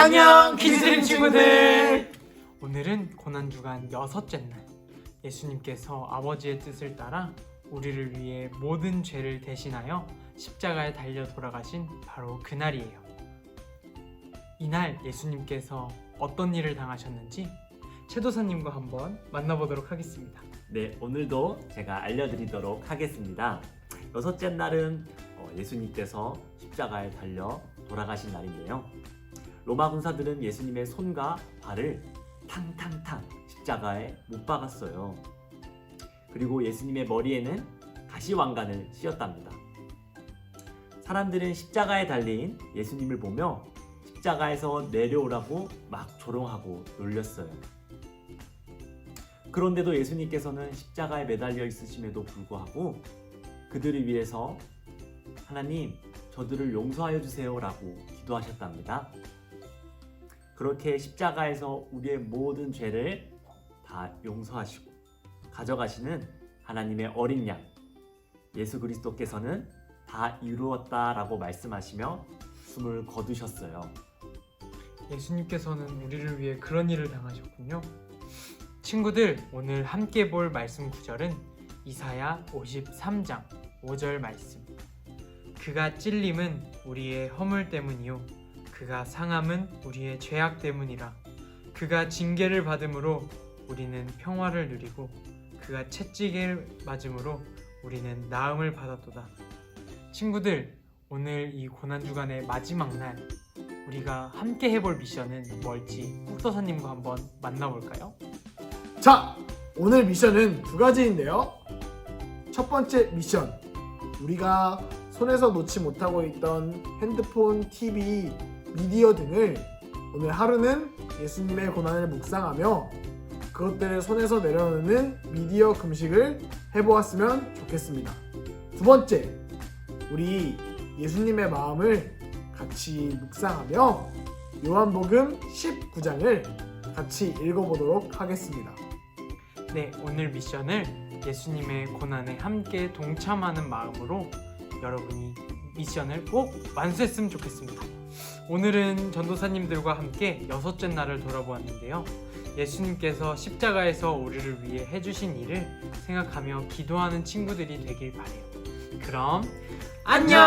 안녕 퀴즈림 친구들. 오늘은 고난 주간 여섯째 날. 예수님께서 아버지의 뜻을 따라 우리를 위해 모든 죄를 대신하여 십자가에 달려 돌아가신 바로 그날이에요. 이날 예수님께서 어떤 일을 당하셨는지 최도사님과 한번 만나보도록 하겠습니다. 네, 오늘도 제가 알려드리도록 하겠습니다. 여섯째 날은 어, 예수님께서 십자가에 달려 돌아가신 날인데요. 로마 군사들은 예수님의 손과 발을 탕탕탕 십자가에 못 박았어요. 그리고 예수님의 머리에는 가시왕관을 씌웠답니다. 사람들은 십자가에 달린 예수님을 보며 십자가에서 내려오라고 막 조롱하고 놀렸어요. 그런데도 예수님께서는 십자가에 매달려 있으심에도 불구하고 그들을 위해서 하나님 저들을 용서하여 주세요라고 기도하셨답니다. 그렇게 십자가에서 우리의 모든 죄를 다 용서하시고 가져가시는 하나님의 어린 양 예수 그리스도께서는 다 이루었다라고 말씀하시며 숨을 거두셨어요. 예수님께서는 우리를 위해 그런 일을 당하셨군요. 친구들, 오늘 함께 볼 말씀 구절은 이사야 53장 5절 말씀. 그가 찔림은 우리의 허물 때문이요 그가 상함은 우리의 죄악 때문이라. 그가 징계를 받음으로 우리는 평화를 누리고 그가 채찍을 맞음으로 우리는 나음을 받았도다. 친구들, 오늘 이 고난 주간의 마지막 날 우리가 함께 해볼 미션은 뭘지 국도사님과 한번 만나볼까요? 자, 오늘 미션은 두 가지인데요. 첫 번째 미션. 우리가 손에서 놓지 못하고 있던 핸드폰, TV, 미디어 등을 오늘 하루는 예수님의 고난을 묵상하며 그것들을 손에서 내려놓는 미디어 금식을 해보았으면 좋겠습니다. 두 번째, 우리 예수님의 마음을 같이 묵상하며 요한복음 19장을 같이 읽어보도록 하겠습니다. 네, 오늘 미션을 예수님의 고난에 함께 동참하는 마음으로 여러분이 미션을 꼭 완수했으면 좋겠습니다. 오늘은 전도사님들과 함께 여섯째 날을 돌아보았는데요. 예수님께서 십자가에서 우리를 위해 해주신 일을 생각하며 기도하는 친구들이 되길 바래요. 그럼 안녕!